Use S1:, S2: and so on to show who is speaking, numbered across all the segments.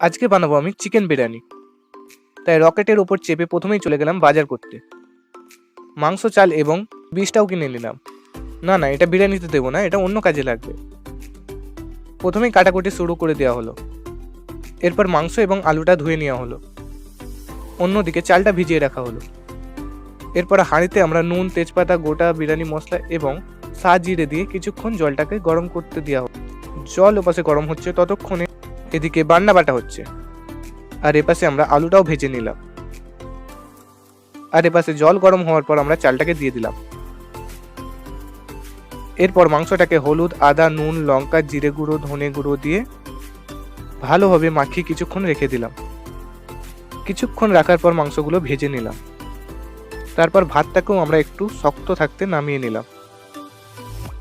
S1: আজকে বানাবো আমি চিকেন বিরিয়ানি। তাই রকেটের ওপর চেপে প্রথমেই চলে গেলাম বাজার করতে। মাংস, চাল এবং বীজটাও কিনে নিলাম। না না, এটা বিরিয়ানিতে দেবো না, এটা অন্য কাজে লাগবে। প্রথমেই কাটাকুটি শুরু করে দেওয়া হলো। এরপর মাংস এবং আলুটা ধুয়ে নেওয়া হলো। অন্যদিকে চালটা ভিজিয়ে রাখা হলো। এরপর হাঁড়িতে আমরা নুন, তেজপাতা, গোটা বিরিয়ানি মশলা এবং সা জিরে দিয়ে কিছুক্ষণ জলটাকে গরম করতে দেওয়া হলো। জল ওপাশে গরম হচ্ছে, ততক্ষণে এদিকে বান্না বাটা হচ্ছে। আর এপাশে আমরা আলুটাও ভেজে নিলাম। আর এপাশে জল গরম হওয়ার পর আমরা চালটাকে দিয়ে দিলাম। এরপর মাংসটাকে হলুদ, আদা, নুন, লঙ্কা, জিরে গুঁড়ো, ধনে গুঁড়ো দিয়ে ভালোভাবে মাখিয়ে কিছুক্ষণ রেখে দিলাম। কিছুক্ষণ রাখার পর মাংসগুলো ভেজে নিলাম। তারপর ভাতটাকেও আমরা একটু শক্ত থাকতে নামিয়ে নিলাম।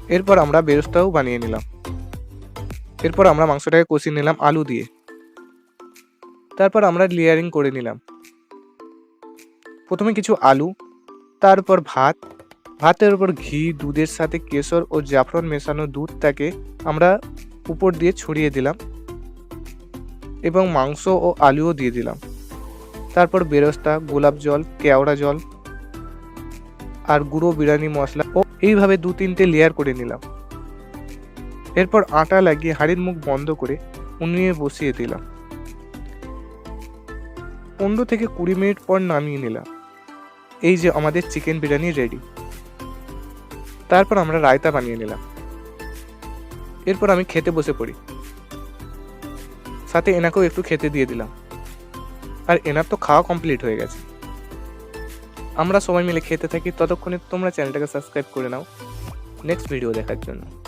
S1: এরপর আমরা বেরোস্তাও বানিয়ে নিলাম। এরপর আমরা মাংসটাকে কষিয়ে নিলাম আলু দিয়ে। তারপর আমরা লেয়ারিং করে নিলাম। প্রথমে কিছু আলু, তারপর ভাত। ভাতের উপর ঘি, দুধের সাথে কেশর ও জাফরন মেশানো দুধটাকে আমরা উপর দিয়ে ছড়িয়ে দিলাম এবং মাংস ও আলুও দিয়ে দিলাম। তারপর বেরস্তা, গোলাপ জল, কেওড়া জল আর গুঁড়ো বিরিয়ানি মশলা ও এইভাবে দু তিনটে লেয়ার করে নিলাম। এরপর আটা লাগিয়ে হাঁড়ির মুখ বন্ধ করে উনুনে বসিয়ে দিলাম। পনেরো থেকে কুড়ি মিনিট পর নামিয়ে নিলাম। এই যে আমাদের চিকেন বিরিয়ানি রেডি তারপর আমরা রায়তা বানিয়ে নিলাম। এরপর আমি খেতে বসে পড়ি। সাথে এনাকেও একটু খেতে দিয়ে দিলাম। আর এনার তো খাওয়া কমপ্লিট হয়ে গেছে। আমরা সবাই মিলে খেতে থাকি। ততক্ষণে তোমরা চ্যানেলটাকে সাবস্ক্রাইব করে নাও। নেক্সট ভিডিও দেখার জন্য।